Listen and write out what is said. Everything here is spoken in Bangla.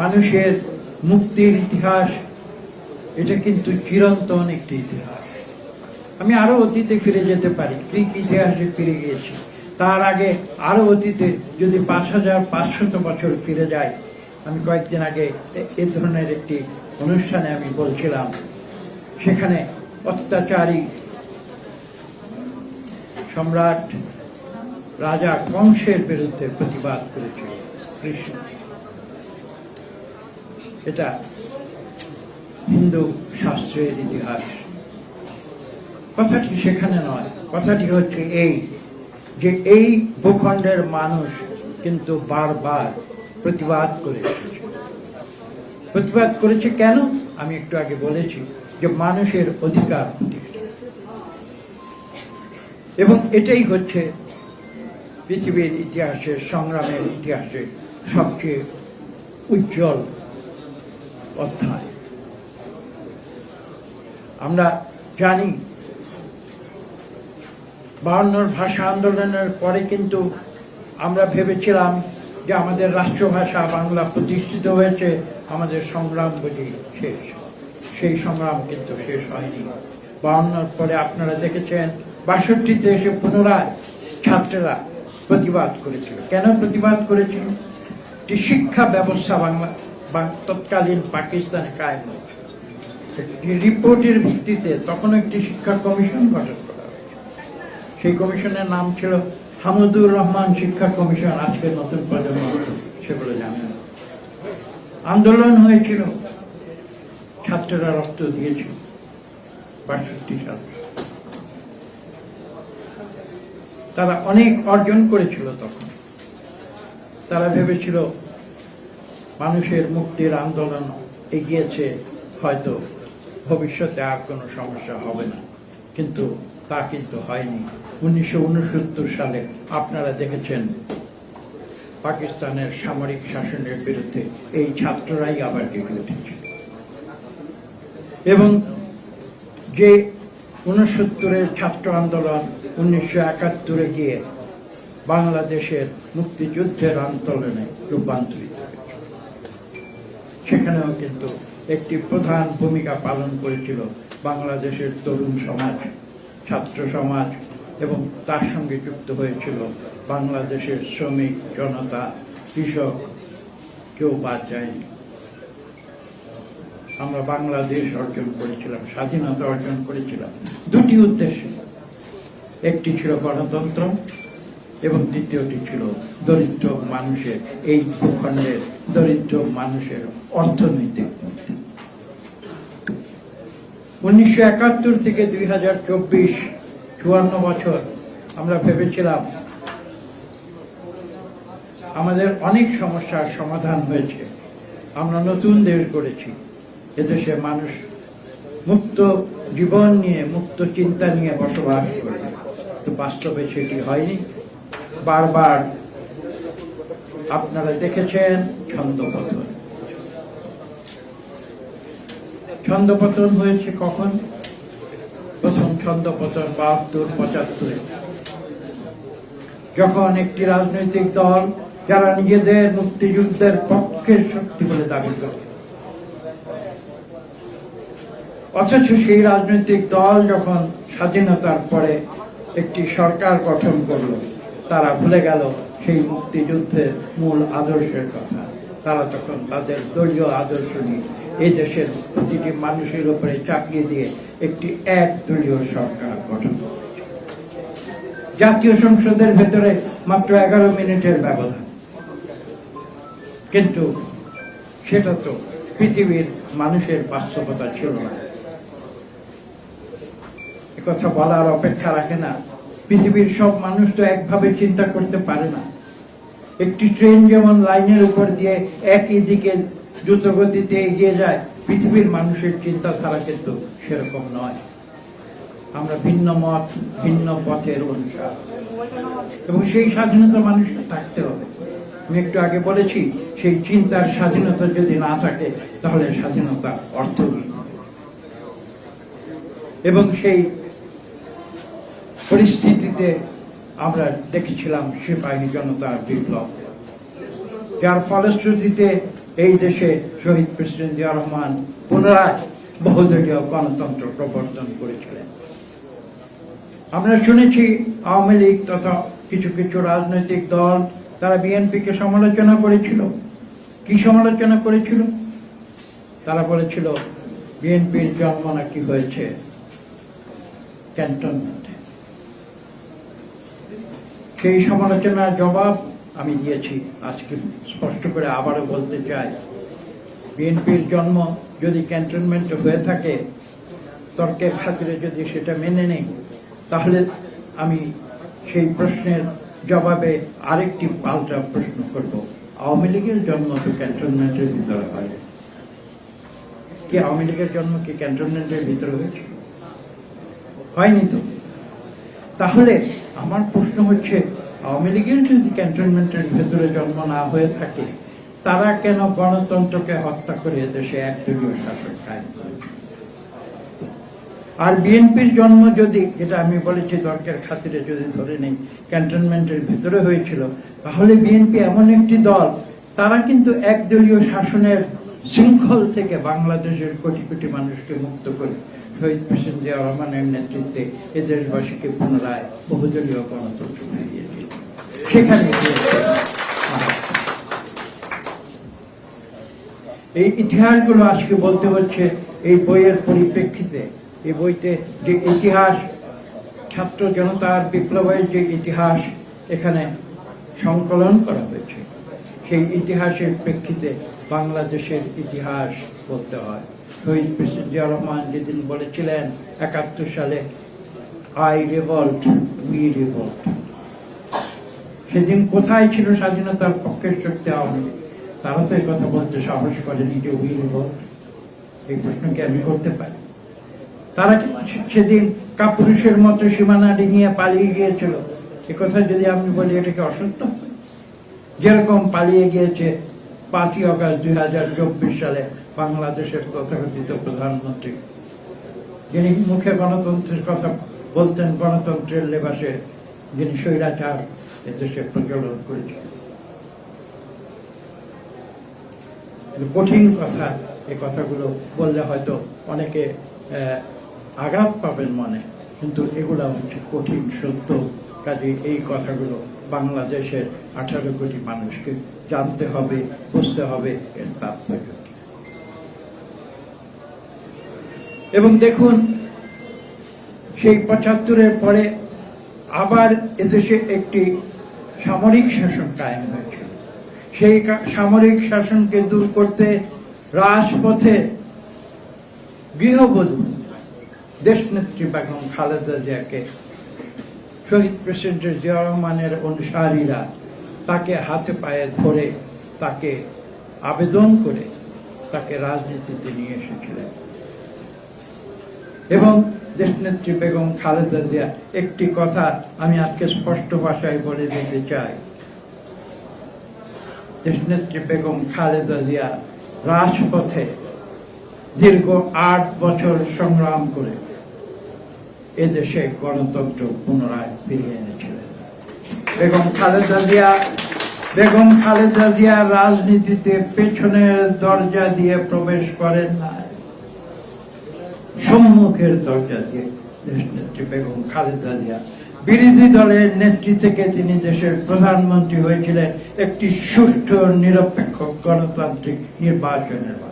মানুষের মুক্তির ইতিহাস, এটা কিন্তু চিরন্তন একটি ইতিহাস। আমি আরও অতীতে ফিরে যেতে পারি, গ্রিক ইতিহাসে ফিরে গিয়েছি। তার আগে আরও অতীতে যদি পাঁচ হাজার পাঁচশত বছর ফিরে যাই, আমি কয়েকদিন আগে এ ধরনের একটি অনুষ্ঠানে আমি বলছিলাম, সেখানে অত্যাচারী সম্রাট রাজা কংসের বিরুদ্ধে প্রতিবাদ করেছিল, কৃষ্ণ। এটা হিন্দু শাস্ত্রের ইতিহাস। কথাটি সেখানে নয়, কথাটি হচ্ছে এই, যে এই ভূখণ্ডের মানুষ কিন্তু বারবার প্রতিবাদ করে প্রতিবাদ করেছে কেন? আমি একটু আগে বলেছি যে মানুষের অধিকার এবং এটাই হচ্ছে পৃথিবীর ইতিহাসে সংগ্রামের ইতিহাসে সবচেয়ে উজ্জ্বল অধ্যায়। আমরা জানি বায়ান্নর ভাষা আন্দোলনের পরে কিন্তু আমরা ভেবেছিলাম যে আমাদের রাষ্ট্রভাষা বাংলা প্রতিষ্ঠিত হয়েছে, আমাদের সংগ্রাম বুঝি শেষ। সেই সংগ্রাম কিন্তু শেষ হয়নি। বায়ান্নর পরে আপনারা দেখেছেন, বাষট্টিতে এসে পুনরায় ছাত্ররা প্রতিবাদ করেছিল। কেন প্রতিবাদ করেছিল? শিক্ষা ব্যবস্থা বাংলা তৎকালীন পাকিস্তানে কায়েম রিপোর্টের ভিত্তিতে তখন একটি শিক্ষা কমিশন গঠন করা হয়েছে। সেই কমিশনের নাম ছিল হামুদুর রহমান শিক্ষা কমিশন আজকের নতুন প্রজন্ম সেগুলো জানে আন্দোলন হয়েছিল, ছাত্ররা রক্ত দিয়েছিল, বাষট্টি সাল। তারা অনেক অর্জন করেছিল তখন। তারা ভেবেছিল মানুষের মুক্তির আন্দোলন এগিয়েছে, হয়তো ভবিষ্যতে আর কোনো সমস্যা হবে না। কিন্তু তা কিন্তু হয়নি। উনিশশো উনসত্তর সালে আপনারা দেখেছেন পাকিস্তানের সামরিক শাসনের বিরুদ্ধে এই ছাত্ররাই আবার জেগে উঠেছে এবং যে উনসত্তরের ছাত্র আন্দোলন উনিশশো একাত্তরে গিয়ে বাংলাদেশের মুক্তিযুদ্ধের আন্দোলনে রূপান্তরিত সেখানেও কিন্তু একটি প্রধান ভূমিকা পালন করেছিল বাংলাদেশের তরুণ সমাজ, ছাত্র সমাজ এবং তার সঙ্গে যুক্ত হয়েছিল বাংলাদেশের শ্রমিক জনতা, কৃষক, কেউ বাদ যায়নি। আমরা বাংলাদেশ অর্জন করেছিলাম, স্বাধীনতা অর্জন করেছিলাম। দুটি উদ্দেশ্যে। একটি ছিল গণতন্ত্র এবং দ্বিতীয়টি ছিল দরিদ্র মানুষের এই ভূখণ্ডের দরিদ্র মানুষের অর্থনৈতিক উনিশশো একাত্তর থেকে দুই হাজার চব্বিশ চুয়ান্ন বছর আমরা ভেবেছিলাম, আমাদের অনেক সমস্যার সমাধান হয়েছে। আমরা নতুন দেশ গড়েছি এদেশে মানুষ মুক্ত জীবন নিয়ে, মুক্ত চিন্তা নিয়ে বসবাস করবে তো বাস্তবে সেটি হয়নি। বারবার আপনারা দেখেছেন ছন্দপতন ছন্দপতন হয়েছে কখন? প্রথম ছন্দপতন বাহাত্তর, পঁচাত্তরে। যখন একটি রাজনৈতিক দল, যারা নিজেদের মুক্তিযুদ্ধের পক্ষের শক্তি বলে দাবি করে, অথচ সেই রাজনৈতিক দল যখন স্বাধীনতার পরে একটি সরকার গঠন করল, তারা ভুলে গেল সেই মুক্তিযুদ্ধের মূল আদর্শের কথা। তারা তখন তাদের দলীয় আদর্শ নিয়ে এই দেশের প্রতিটি মানুষের উপরে চাপিয়ে দিয়ে একটি এক দলীয় সরকার গঠন জাতীয় সংসদের ভেতরে মাত্র এগারো মিনিটের ব্যবধান। কিন্তু সেটা তো পৃথিবীর মানুষের বাস্তবতা ছিল না। কথা বলার অপেক্ষা রাখে না। পৃথিবীর সব মানুষ তো একভাবে চিন্তা করতে পারে না। একটি ট্রেন যেমন লাইনের উপর দিয়ে একই দিকে দ্রুত গতিতে এগিয়ে যায়, পৃথিবীর মানুষের চিন্তাধারা কিন্তু সেরকম নয়। আমরা ভিন্ন মত, ভিন্ন পথের অনুসার। এবং সেই স্বাধীনতা মানুষের থাকতে হবে। আমি একটু আগে বলেছি, সেই চিন্তার স্বাধীনতা যদি না থাকে, তাহলে স্বাধীনতা অর্থহীন এবং সেই পরিস্থিতিতে আমরা দেখেছিলাম সিপাহী জনতার বিপ্লব। যার ফলশ্রুতিতে এই দেশে শহীদ প্রেসিডেন্ট জিয়া রহমান পুনরায় বহুদলীয় গণতন্ত্র প্রবর্তন করেছিলেন। আমরা শুনেছি আওয়ামী লীগ তথা কিছু কিছু রাজনৈতিক দল তারা বিএনপিকে সমালোচনা করেছিল। কি সমালোচনা করেছিল? তারা বলেছিল, বিএনপির জন্ম নাকি হয়েছে ক্যান্টনমেন্টে। সেই সমালোচনার জবাব আমি দিয়েছি। আজকে স্পষ্ট করে আবারও বলতে চাই, বিএনপির জন্ম যদি ক্যান্টনমেন্টে হয়ে থাকে, তর্কের খাতিরে যদি সেটা মেনে নেই, তাহলে আমি সেই প্রশ্নের জবাবে আরেকটি পাল্টা প্রশ্ন করব। আওয়ামী লীগের জন্ম তো ক্যান্টনমেন্টের ভিতরে হয়। কি আওয়ামী লীগের জন্ম কি ক্যান্টনমেন্টের ভিতরে হয়েছে? হয়নি তো। তাহলে আমার প্রশ্ন হচ্ছে, আওয়ামী লীগের যদি ক্যান্টনমেন্টের ভেতরে জন্ম না হয়ে থাকে, তারা কেন গণতন্ত্রকে হত্যা করে দেশে একদলীয় শাসন কায়েম আর বিএনপির জন্ম যদি, যেটা আমি বলেছি দরকার খাতিরে যদি ধরে নেই, ক্যান্টনমেন্টের ভেতরে হয়েছিল, তাহলে বিএনপি এমন একটি দল, তারা কিন্তু একদলীয় শাসনের শৃঙ্খল থেকে বাংলাদেশের কোটি কোটি মানুষকে মুক্ত করে শহীদ প্রেসিডেন্ট জিয়া রহমানের নেতৃত্বে এ দেশবাসীকে পুনরায় বহুদলীয় গণতন্ত্র ফিরিয়েছে সেখানে এই ইতিহাসগুলো আজকে বলতে হচ্ছে এই বইয়ের পরিপ্রেক্ষিতে। এই বইতে যে ইতিহাস, ছাত্র জনতার বিপ্লবের যে ইতিহাস এখানে সংকলন করা হয়েছে, সেই ইতিহাসের প্রেক্ষিতে বাংলাদেশের ইতিহাস বলতে হয়। শহীদ প্রেসিডেন্ট জিয়া রহমান যেদিন বলেছিলেন, একাত্তর সালে আই রেভল্ট উই রেভল্ট সেদিন কোথায় ছিল স্বাধীনতার পক্ষের শক্তি আওয়ামী? তারা তো এই কথা বলতে সাহস করেনি যে উই রেভল্ট এই প্রশ্নকে আমি করতে পারি। তারা সেদিন কাপুরুষের মতো সীমানা ডিঙিয়ে পালিয়ে গিয়েছিল। এ কথা যদি আমি বলি এটাকে অসত্য? যেরকম পালিয়ে গিয়েছে পাঁচই অগস্ট দুই সালে বাংলাদেশের তথাকথিত প্রধানমন্ত্রী। যিনি মুখে গণতন্ত্রের কথা বলতেন, গণতন্ত্রের লেবাসে যিনি স্বৈরাচার এদেশে প্রচলন করেছেন। কঠিন কথা এই কথাগুলো বললে হয়তো অনেকে আঘাত পাবেন মনে, কিন্তু এগুলো হচ্ছে কঠিন সত্য। কাজে এই কথাগুলো বাংলাদেশের আঠারো কোটি মানুষকে জানতে হবে, বুঝতে হবে, এর তাৎপর্য কি। এবং দেখুন, সেই পঁচাত্তরের পরে আবার এদেশে একটি সামরিক শাসন কায়েম হয়েছিল সেই সামরিক শাসনকে দূর করতে রাজপথে গৃহবধূ দেশনেত্রী বেগম খালেদা জিয়াকে শহীদ প্রেসিডেন্ট জিয়া রহমানের অনুসারীরা তাকে হাতে পায়ে ধরে তাকে আবেদন করে তাকে রাজনীতিতে নিয়ে এসেছিলেন। এবং দেশনেত্রী বেগম খালেদা জিয়া, একটি কথা আমি আজকে স্পষ্ট ভাষায় বলে দিতে চাই। দেশনেত্রী বেগম খালেদা জিয়া রাজপথে দীর্ঘ আট বছর সংগ্রাম করে এদেশে গণতন্ত্র পুনরায় ফিরিয়ে এনেছিলেন। বেগম খালেদা জিয়া, বেগম খালেদা জিয়া রাজনীতিতে পেছনের দরজা দিয়ে প্রবেশ করেন না সম্মুখের দরজা দিয়ে দেশনেত্রী বেগম খালেদা জিয়া বিরোধী দলের নেত্রী থেকে তিনি দেশের প্রধানমন্ত্রী হয়েছিলেন একটি সুষ্ঠু নিরপেক্ষ গণতান্ত্রিক নির্বাচনের মাধ্যমে।